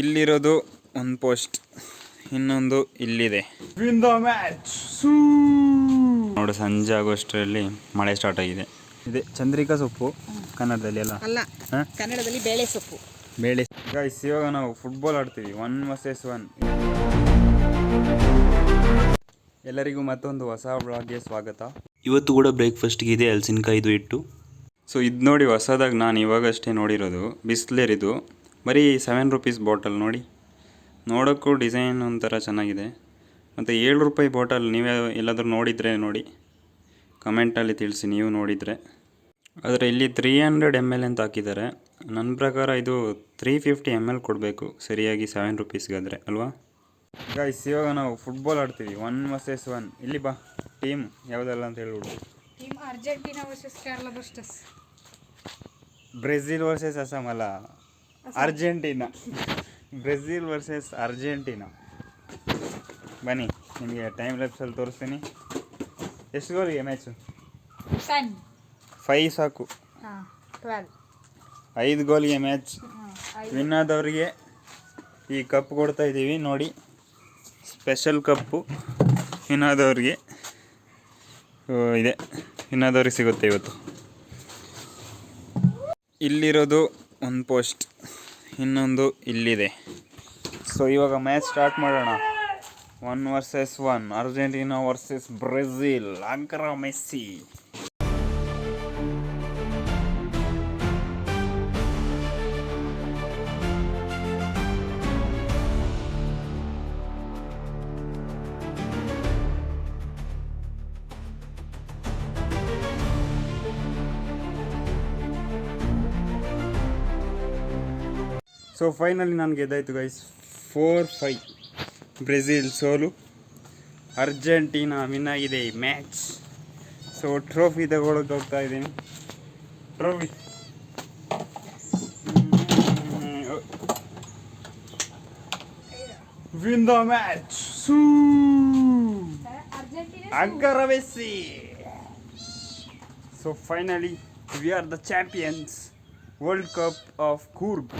ಇಲ್ಲಿರೋದು ಒಂದು ಪೋಸ್ಟ್ ಇನ್ನೊಂದು ಇಲ್ಲಿದೆ. ನೋಡು ಸಂಜೆ ಆಗೋಷ್ಟರಲ್ಲಿ ಮಳೆ ಸ್ಟಾರ್ಟ್ ಆಗಿದೆ. ಇದೆ ಚಂದ್ರಿಕಾ ಸೊಪ್ಪು ಕನ್ನಡದಲ್ಲಿ ಅಲ್ಲ? ಅಲ್ಲ ಕನ್ನಡದಲ್ಲಿ ಬೇಳೆ ಸೊಪ್ಪು. ಬೇಳೆ ಗೈಸ್ ಇವಾಗ ನಾವು ಫುಟ್ಬಾಲ್ ಆಡ್ತೀವಿ. ಒನ್ ವರ್ಸಸ್ ಒನ್ ಎಲ್ಲರಿಗೂ ಮತ್ತೊಂದು ಹೊಸ ಬ್ಲಾಗ್ಗೆ ಸ್ವಾಗತ. ಇವತ್ತು ಕೂಡ ಬ್ರೇಕ್ಫಾಸ್ಟ್ಗೆ ಇದೆ ಹಲಸಿನಕಾಯಿದು ಇಟ್ಟು ಸೊ ಇದು ನೋಡಿ ಹೊಸದಾಗಿ ನಾನು ಇವಾಗಷ್ಟೇ ನೋಡಿರೋದು ಬಿಸ್ಲೇರಿದು. ಬರೀ ಸೆವೆನ್ ರುಪೀಸ್ ಬಾಟಲ್ ನೋಡಿ. ನೋಡೋಕ್ಕೂ ಡಿಸೈನ್ ಒಂಥರ ಚೆನ್ನಾಗಿದೆ. ಮತ್ತು ಏಳು ರೂಪಾಯಿ ಬಾಟಲ್ ನೀವೇ ಎಲ್ಲಾದರೂ ನೋಡಿದರೆ ನೋಡಿ. ಕಮೆಂಟಲ್ಲಿ ತಿಳಿಸಿ ನೀವು ನೋಡಿದರೆ. ಆದರೆ ಇಲ್ಲಿ ತ್ರೀ ಹಂಡ್ರೆಡ್ ಎಂ ಎಲ್ ಅಂತ ಹಾಕಿದ್ದಾರೆ. ನನ್ನ ಪ್ರಕಾರ ಇದು ತ್ರೀ ಫಿಫ್ಟಿ ಎಂ ಎಲ್ ಕೊಡಬೇಕು. ಸರಿಯಾಗಿ ಸೆವೆನ್ ರುಪೀಸ್ಗಾದರೆ ಅಲ್ವಾ? ಗೈಸ್ ಇವಾಗ ನಾವು ಫುಟ್ಬಾಲ್ ಆಡ್ತೀವಿ. ಒನ್ ವರ್ಸಸ್ ಒನ್ ಇಲ್ಲಿ ಬಾ. ಟೀಮ್ ಯಾವುದಲ್ಲ ಅಂತ ಹೇಳ್ಬಿಡು. Team Argentina versus Kerala Brazil versus Assam ಅಲ್ಲ. ಅರ್ಜೆಂಟೀನಾ. Brazil versus Argentina. ಬನ್ನಿ ನಿಮಗೆ ಟೈಮ್ ಲ್ಯಾಪ್ಸಲ್ಲಿ ತೋರಿಸ್ತೀನಿ. ಎಷ್ಟು ಗೋಲ್ಗೆ ಮ್ಯಾಚು ಫೈ ಸಾಕು. ಐದು ಗೋಲ್ಗೆ ಮ್ಯಾಚ್ ವಿನ್ ಆದವರಿಗೆ ಈ ಕಪ್ ಕೊಡ್ತಾ ಇದ್ದೀವಿ. ನೋಡಿ ಸ್ಪೆಷಲ್ ಕಪ್ಪು ವಿನ್ ಆದವ್ರಿಗೆ ಇದೆ. ವಿನ್ ಆದವ್ರಿಗೆ ಸಿಗುತ್ತೆ ಇವತ್ತು. ಇಲ್ಲಿರೋದು ಒಂದು ಪೋಸ್ಟ್ ಇನ್ನೊಂದು ಇಲ್ಲಿದೆ. ಸೊ ಇವಾಗ ಮ್ಯಾಚ್ ಸ್ಟಾರ್ಟ್ ಮಾಡೋಣ. One versus one Argentina versus Brazil ಅಂಕರ, Messi. So finally ನಾನು ಗೆದ್ದಾಯ್ತು ಗೈಸ್ ಫೋರ್ ಫೈ ಬ್ರೆಜಿಲ್ ಸೋಲು. ಅರ್ಜೆಂಟೀನಾ ವಿನ್ ಆಗಿದೆ ಈ ಮ್ಯಾಚ್ ಸೊ ಟ್ರೋಫಿ ತಗೊಳಕ್ಕೆ ಹೋಗ್ತಾ ಇದ್ದೀನಿ. Trophy win the match so ಅಂಕರ Messi so finally we are the champions world cup of Coorg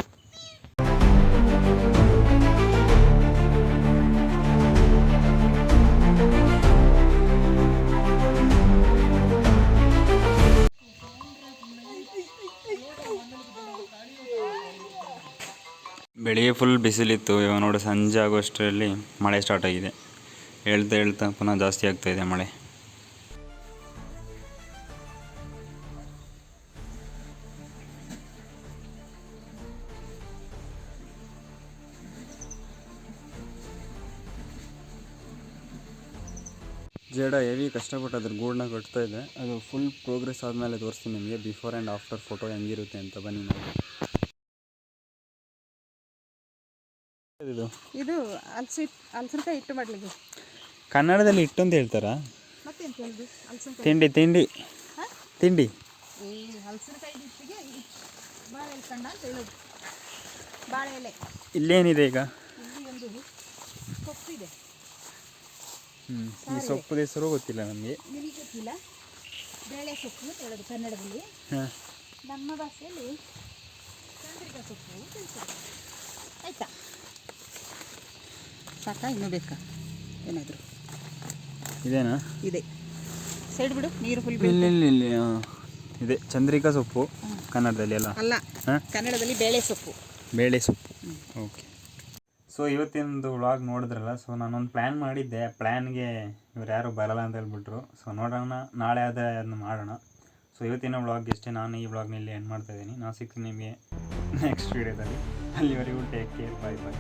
ಬೆಳಿಗ್ಗೆ full ಬಿಸಿಲಿತ್ತು. ಇವಾಗ ನೋಡಿ ಸಂಜೆ ಆಗೋಷ್ಟರಲ್ಲಿ ಮಳೆ ಸ್ಟಾರ್ಟ್ ಆಗಿದೆ. ಹೇಳ್ತಾ ಹೇಳ್ತಾ ಪುನಃ ಜಾಸ್ತಿ ಆಗ್ತಾ ಇದೆ ಮಳೆ. ಜೇಡ ಹೆವಿ ಕಷ್ಟಪಟ್ಟು ಅದ್ರ ಗೂಡನ್ನ ಕಟ್ತಾ ಇದೆ. ಅದು ಫುಲ್ ಪ್ರೋಗ್ರೆಸ್ ಆದಮೇಲೆ ತೋರಿಸ್ತೀನಿ ನಿಮಗೆ. ಬಿಫೋರ್ ಆ್ಯಂಡ್ ಆಫ್ಟರ್ ಫೋಟೋ ಹೆಂಗಿರುತ್ತೆ ಅಂತ ಬನ್ನಿ ನೋಡಿ. ಇದು? ಇದು ಹಲ್ಸಿ ಹಲ್ಸಿನಕಾಯಿ ಹಿಟ್ಟು ಮಾಡ್ಲಿಕ್ಕೆ. ಕನ್ನಡದಲ್ಲಿ ಇಟ್ಟು ಅಂತ ಹೇಳ್ತಾರಾ? ಮತ್ತೆಂತ ಹೇಳುದು ಹಲ್ಸಿನಕಾಯಿ ತಿಂಡಿ ತಿಂಡಿ? ತಿಂಡಿ. ಈ ಹಲ್ಸಿನಕಾಯಿ ಹಿಟ್ಟಿಗೆ ಬಾಳೆ ಎಲೆ ಅಂತ ಹೇಳೋದು. ಬಾಳೆ ಎಲೆ ಇಲ್ಲೇನಿದೆ ಈಗ? ಇಲ್ಲಿ ಒಂದು ಸೊಪ್ಪಿದೆ. ಹ್ಞೂ ಈ ಸೊಪ್ಪು ಹೆಸರು ಗೊತ್ತಿಲ್ಲ ನಮಗೆ. ನಿಮಗೆ ಗೊತ್ತಿಲ್ಲ? ಬೇಳೆ ಸೊಪ್ಪು ಅಂತ ಹೇಳೋದು ಕನ್ನಡದಲ್ಲಿ. ಹಾಂ. ನಮ್ಮ ಭಾಷೆಯಲ್ಲಿ ಚಂದ್ರಿಕಾ ಸೊಪ್ಪು ಅಂತ ಹೇಳ್ತಾರೆ. ಆಯ್ತಾ? ಸಾಕಾ? ಇನ್ನು ಬೇಕಾ? ಏನಾದರೂ? ಇದೇನಾ? ಇದೆ. ಸೈಡ್ ಬಿಡು ನೀರು ಫುಲ್ ಇಲ್ಲಿ ಇಲ್ಲಿ ಇಲ್ಲಿ ಹಾಂ. ಇದೆ. ಚಂದ್ರಿಕಾ ಸೊಪ್ಪು ಕನ್ನಡದಲ್ಲಿ ಅಲ್ಲ? ಅಲ್ಲ ಹಾಂ? ಕನ್ನಡದಲ್ಲಿ ಬೇಳೆ ಸೊಪ್ಪು. ಬೇಳೆ ಸೊಪ್ಪು. ಓಕೆ. ಸೊ ಇವತ್ತಿನದು ವ್ಲಾಗ್ ನೋಡಿದ್ರಲ್ಲ ಸೊ ನಾನೊಂದು ಪ್ಲ್ಯಾನ್ ಮಾಡಿದ್ದೆ. ಪ್ಲ್ಯಾನ್ಗೆ ಇವ್ರು ಯಾರು ಬರಲ್ಲ ಅಂತ ಹೇಳ್ಬಿಟ್ರು. ಸೊ ನೋಡೋಣ ನಾಳೆ ಆದರೆ ಅದನ್ನ ಮಾಡೋಣ. ಸೊ ಇವತ್ತಿನ ವ್ಲಾಗ್ ಇಷ್ಟೇ. ನಾನು ಈ ವ್ಲಾಗ್ನಲ್ಲಿ ಎಂಡ್ ಮಾಡ್ತಾ ಇದ್ದೀನಿ. ನಾನು ಸಿಗ್ತೀನಿ ನಿಮಗೆ ನೆಕ್ಸ್ಟ್ ವೀಡಿಯೋದಲ್ಲಿ ಅಲ್ಲಿವರೆಗೂ ಟೇಕ್ ಕೇರ್ ಬಾಯ್ ಬಾಯ್